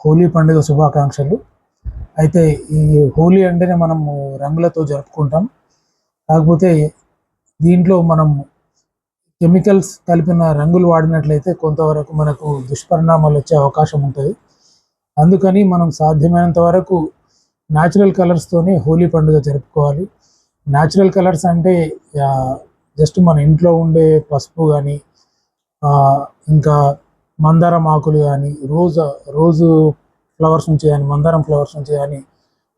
హోలీ పండుగ శుభాకాంక్షలు. అయితే ఈ హోలీ అంటేనే మనం రంగులతో జరుపుకుంటాం. కాకపోతే దీంట్లో మనం కెమికల్స్ కలిపిన రంగులు వాడినట్లయితే కొంతవరకు మనకు దుష్పరిణామాలు వచ్చే అవకాశం ఉంటుంది. అందుకని మనం సాధ్యమైనంత వరకు న్యాచురల్ కలర్స్తోనే హోలీ పండుగ జరుపుకోవాలి. న్యాచురల్ కలర్స్ అంటే జస్ట్ మన ఇంట్లో ఉండే పసుపు కానీ ఇంకా మందారం ఆకులు కానీ రోజు రోజు ఫ్లవర్స్ నుంచి కానీ మందారం ఫ్లవర్స్ నుంచి కానీ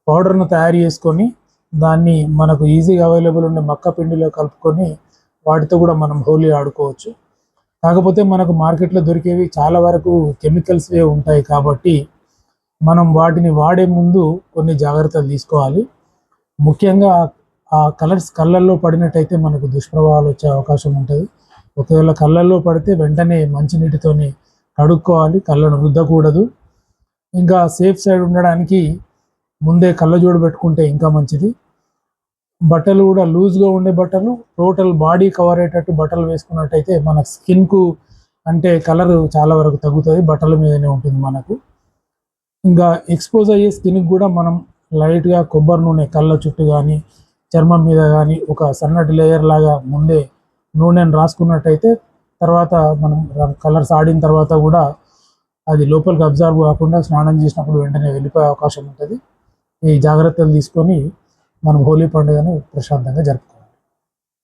పౌడర్ను తయారు చేసుకొని దాన్ని మనకు ఈజీగా అవైలబుల్ ఉండే మక్క పిండిలో కలుపుకొని వాటితో కూడా మనం హోలీ ఆడుకోవచ్చు. కాకపోతే మనకు మార్కెట్లో దొరికేవి చాలా వరకు కెమికల్స్వే ఉంటాయి కాబట్టి మనం వాటిని వాడే ముందు కొన్ని జాగ్రత్తలు తీసుకోవాలి. ముఖ్యంగా ఆ కలర్స్ కళ్ళల్లో పడినట్టయితే మనకు దుష్ప్రభావాలు వచ్చే అవకాశం ఉంటుంది. ఒకవేళ కళ్ళల్లో పడితే వెంటనే మంచినీటితోని కడుక్కోవాలి కళ్ళను రుద్దకూడదు. ఇంకా సేఫ్ సైడ్ ఉండడానికి ముందే కళ్ళజోడు పెట్టుకుంటే ఇంకా మంచిది. బట్టలు కూడా లూజ్గా ఉండే బట్టలు టోటల్ బాడీ కవర్ అయ్యేటట్టు బట్టలు వేసుకున్నట్టయితే మన స్కిన్కు అంటే కలర్ చాలా వరకు తగ్గుతుంది బట్టల మీదనే ఉంటుంది మనకు. ఇంకా ఎక్స్పోజ్ అయ్యే స్కిన్కి కూడా మనం లైట్గా కొబ్బరి నూనె కళ్ళ చుట్టూ కానీ చర్మం మీద కానీ ఒక సన్నటి లేయర్ లాగా ముందే నూనెను రాసుకున్నట్టయితే తర్వాత మనం కలర్స్ ఆడిన తర్వాత కూడా అది లోపలికి అబ్జర్వ్ కాకుండా స్నానం చేసినప్పుడు వెంటనే వెళ్ళిపోయే అవకాశం ఉంటుంది. ఈ జాగ్రత్తలు తీసుకొని మనం హోలీ పండుగను ప్రశాంతంగా జరుపుకోవాలి.